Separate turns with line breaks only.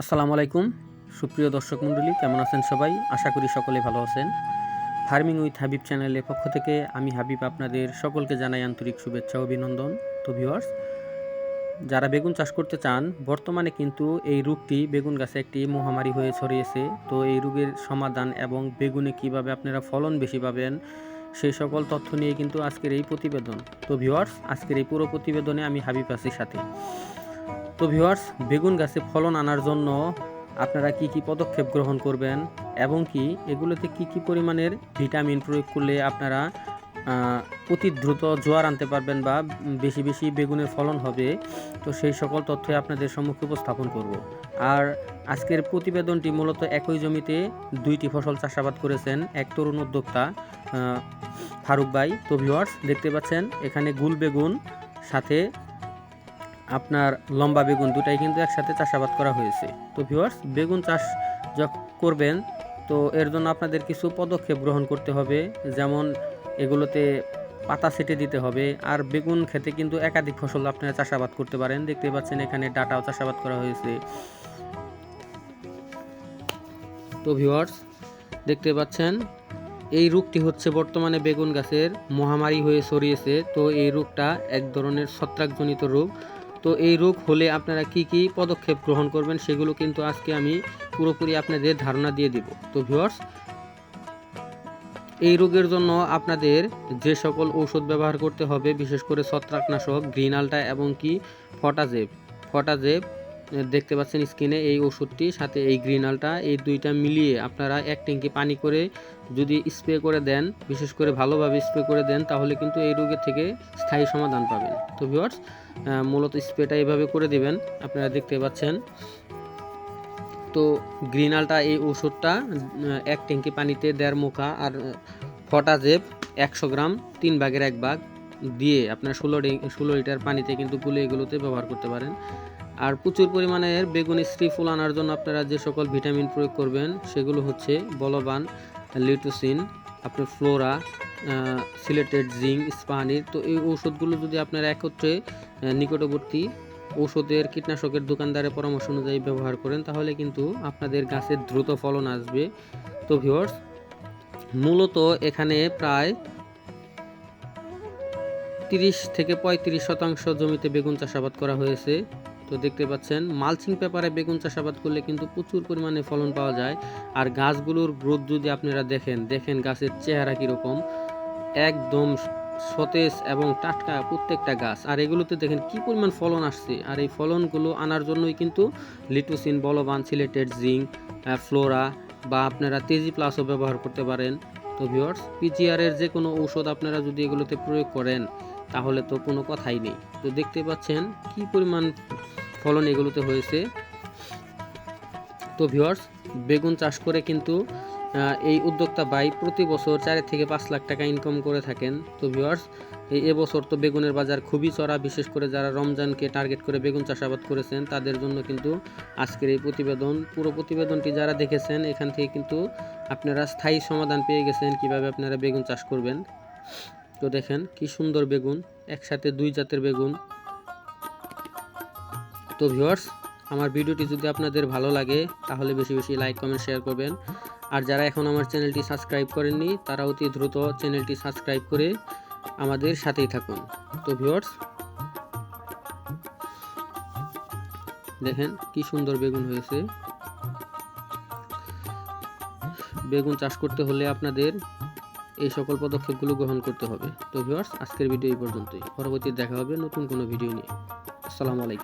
আসসালামু আলাইকুম। সুপ্রিয় দর্শক মণ্ডলী, কেমন আছেন সবাই? আশা করি সকলে ভালো আছেন। ফার্মিং উইথ হাবিব চ্যানেলের পক্ষ থেকে আমি হাবিব আপনাদের সকলকে জানাই আন্তরিক শুভেচ্ছা অভিনন্দন। তো ভিউয়ার্স যারা বেগুন চাষ করতে চান, বর্তমানে কিন্তু এই রোগটি বেগুন গাছে একটি মহামারী হয়ে ছড়িয়েছে। তো এই রোগের সমাধান এবং বেগুনে কীভাবে আপনারা ফলন বেশি পাবেন সেই সকল তথ্য নিয়ে কিন্তু আজকের এই প্রতিবেদন। তো ভিউয়ার্স আজকের এই পুরো প্রতিবেদনে আমি হাবিব আছি সাথে। তো ভিউয়ার্স, বেগুন গাছে ফলন আনার জন্য আপনারা কি কি পদক্ষেপ গ্রহণ করবেন এবং কি এগুলোতে কি কি পরিমাণের ভিটামিন প্রয়োগ করলে আপনারা অতি দ্রুত জোয়ার আনতে পারবেন বা বেশি বেশি বেগুনের ফলন হবে, তো সেই সকল তথ্য আপনাদের সম্মুখে উপস্থাপন করব। আর আজকের প্রতিবেদনটি মূলত একই জমিতে দুইটি ফসল চাষাবাদ করেছেন এক তরুণ উদ্যোক্তা ফারুক ভাই। তো ভিউয়ার্স, দেখতে পাচ্ছেন, এখানে গুল বেগুন, সাথে আপনার লম্বা বেগুন দুটাই কিন্তু একসাথে চাষাবাদ করা হয়েছে। তো ভিউয়ার্স বেগুন চাষ যখন করবেন, তো এর জন্য আপনাদের কিছু পদক্ষেপ গ্রহণ করতে হবে। যেমন, এগুলোতে পাতা ছেটে দিতে হবে। আর বেগুন খেতে কিন্তু একাধিক ফসল আপনারা চাষাবাদ করতে পারেন। দেখতে পাচ্ছেন এখানে ডাটাও চাষাবাদ করা হয়েছে। তো ভিউয়ার্স দেখতে পাচ্ছেন, এই রোগটি হচ্ছে বর্তমানে বেগুন গাছের মহামারী হয়ে ছড়িয়েছে। তো এই রোগটা এক ধরনের ছত্রাকজনিত রোগ। তো এই রোগ হলে আপনারা কি কি পদক্ষেপ গ্রহণ করবেন সেগুলো কিন্তু আজকে আমি পুরোপুরি আপনাদের ধারণা দিয়ে দিব। তো ভিউয়ার্স, এই রোগের জন্য আপনাদের যে সকল ঔষধ ব্যবহার করতে হবে, বিশেষ করে ছত্রাকনাশক, গ্রিন আলটা এবং কি ফটাজেব ফটাজেব দেখতে পাচ্ছেন স্ক্রিনে এই ওষুধটি, সাথে এই গ্রিনালটা, এই দুইটা মিলিয়ে আপনারা এক ট্যাঙ্কি পানি করে যদি স্প্রে করে দেন, বিশেষ করে ভালোভাবে স্প্রে করে দেন, তাহলে কিন্তু এই রোগের থেকে স্থায়ী সমাধান পাবেন। তো ভিউয়ার্স মূলত স্প্রেটা এইভাবে করে দিবেন, আপনারা দেখতে পাচ্ছেন। তো গ্রিনালটা, এই ওষুধটা এক ট্যাঙ্কি পানিতে দেড় মুখা আর ফটাজেব একশো গ্রাম, তিন ভাগের এক ভাগ দিয়ে আপনার ষোলো ষোলো লিটার পানিতে কিন্তু গুলে এগুলোতে ব্যবহার করতে পারেন। আর প্রচুর পরিমাণের বেগুন ফুল আনার জন্য আপনারা যে সকল ভিটামিন প্রয়োগ করবেন, সেগুলো হচ্ছে বলবান লিটোসিন আপনার ফ্লোরা সিলেটেড জিঙ্ক, স্পানির। তো এই ঔষধগুলো যদি আপনারা একত্রে নিকটবর্তী ঔষধের কীটনাশকের দোকানদারের পরামর্শ অনুযায়ী ব্যবহার করেন, তাহলে কিন্তু আপনাদের গাছের দ্রুত ফলন আসবে। তো ভিউয়ার্স, মূলত এখানে প্রায় তিরিশ থেকে পঁয়ত্রিশ শতাংশ জমিতে বেগুন চাষাবাদ করা হয়েছে। তো দেখতে পাচ্ছেন, মালচিং পেপারে বেগুন চাষাবাদ করলে কিন্তু প্রচুর পরিমাণে ফলন পাওয়া যায়। আর গাছগুলোর গ্রোথ যদি আপনারা দেখেন দেখেন গাছের চেহারা কীরকম। একদম সতেজ এবং টাটকা প্রত্যেকটা গাছ। আর এগুলোতে দেখেন কি পরিমাণ ফলন আসছে। আর এই ফলনগুলো আনার জন্যই কিন্তু লিটোসিন, বলবান, সিলেটেড জিঙ্ক ফ্লোরা বা আপনারা তেজি প্লাসও ব্যবহার করতে পারেন। তো ভিওর্স পিজিআরের যে কোনো ঔষধ আপনারা যদি এগুলোতে প্রয়োগ করেন, তাহলে তো কোনো কথাই নেই। তো দেখতে পাচ্ছেন কি পরিমাণ ফলন এগুলোতে হয়েছে। তো ভিওর্স বেগুন চাষ করে কিন্তু এই উদ্যোক্তা ভাই প্রতি বছর চার থেকে পাঁচ লাখ টাকা ইনকাম করে থাকেন। তো ভিওর্স এই এবছর তো বেগুনের বাজার খুবই চড়া, বিশেষ করে যারা রমজানকে টার্গেট করে বেগুন চাষাবাদ করেছেন, তাদের জন্য কিন্তু আজকের এই প্রতিবেদন, পুরো প্রতিবেদনটি যারা দেখেছেন, এখান থেকে কিন্তু আপনারা স্থায়ী সমাধান পেয়ে গেছেন কীভাবে আপনারা বেগুন চাষ করবেন। তো দেখেন কি সুন্দর বেগুন, একসাথে দুই জাতের বেগুন। তো ভিউয়ার্স আমার ভিডিওটি যদি আপনাদের ভালো লাগে, তাহলে বেশি বেশি লাইক কমেন্ট শেয়ার করবেন। আর যারা এখন আমার চ্যানেলটি সাবস্ক্রাইব করেননি, তারা অতি দ্রুত চ্যানেলটি সাবস্ক্রাইব করে আমাদের সাথেই থাকুন। তো ভিউয়ার্স দেখেন কি সুন্দর বেগুন হয়েছে। বেগুন চাষ করতে হলে আপনাদের এই সকল পদক্ষেপগুলো গ্রহণ করতে হবে। তো ভিউয়ার্স আজকের ভিডিও এই পর্যন্তই। পরবর্তী দেখা হবে নতুন কোনো ভিডিও নিয়ে। আসসালামু আলাইকুম।